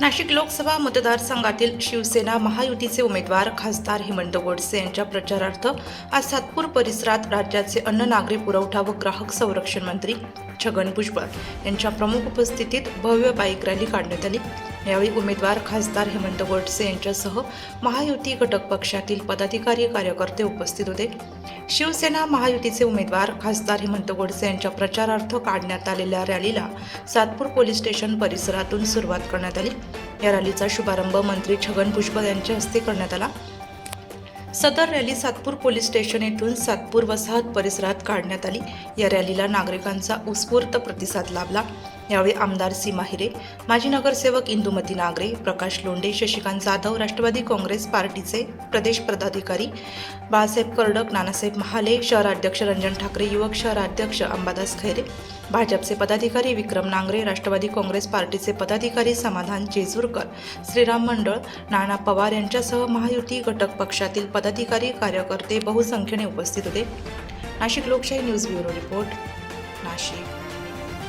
नाशिक लोकसभा मतदारसंघातील शिवसेना महायुतीचे उमेदवार खासदार हेमंत गोडसे यांच्या प्रचारार्थ आज सातपूर परिसरात राज्याचे अन्न नागरी पुरवठा व ग्राहक संरक्षण मंत्री छगन भुजबळ यांच्या प्रमुख उपस्थितीत भव्य बाईक रॅली काढण्यात आली. यावेळी उमेदवार खासदार हेमंत गोडसे यांच्यासह महायुती घटक पक्षातील पदाधिकारी कार्यकर्ते उपस्थित होते. शिवसेना महायुतीचे उमेदवार खासदार हेमंत गोडसे यांच्या प्रचारार्थ काढण्यात आलेल्या रॅलीला सातपूर पोलीस स्टेशन परिसरातून सुरुवात करण्यात आली. या रॅलीचा शुभारंभ मंत्री छगन भुजबळ यांच्या हस्ते करण्यात आला. सदर रॅली सातपूर पोलीस स्टेशन येथून सातपूर वसाहत परिसरात काढण्यात आली. या रॅलीला नागरिकांचा उत्स्फूर्त प्रतिसाद लाभला. यावेळी आमदार सीमा हिरे माजी नगरसेवक इंदुमती नागरे प्रकाश लोंढे शशिकांत जाधव राष्ट्रवादी काँग्रेस पार्टीचे प्रदेश पदाधिकारी बाळासाहेब कर्डक नानासाहेब महाले शहराध्यक्ष रंजन ठाकरे युवक शहराध्यक्ष अंबादास खैरे भाजपचे पदाधिकारी विक्रम नांगरे राष्ट्रवादी काँग्रेस पार्टीचे पदाधिकारी समाधान जेजूरकर श्रीराम मंडळ नाना पवार यांच्यासह महायुती घटक पक्षातील पदाधिकारी कार्यकर्ते बहुसंख्येने उपस्थित होते. नाशिक लोकशाही न्यूज ब्युरो रिपोर्ट नाशिक.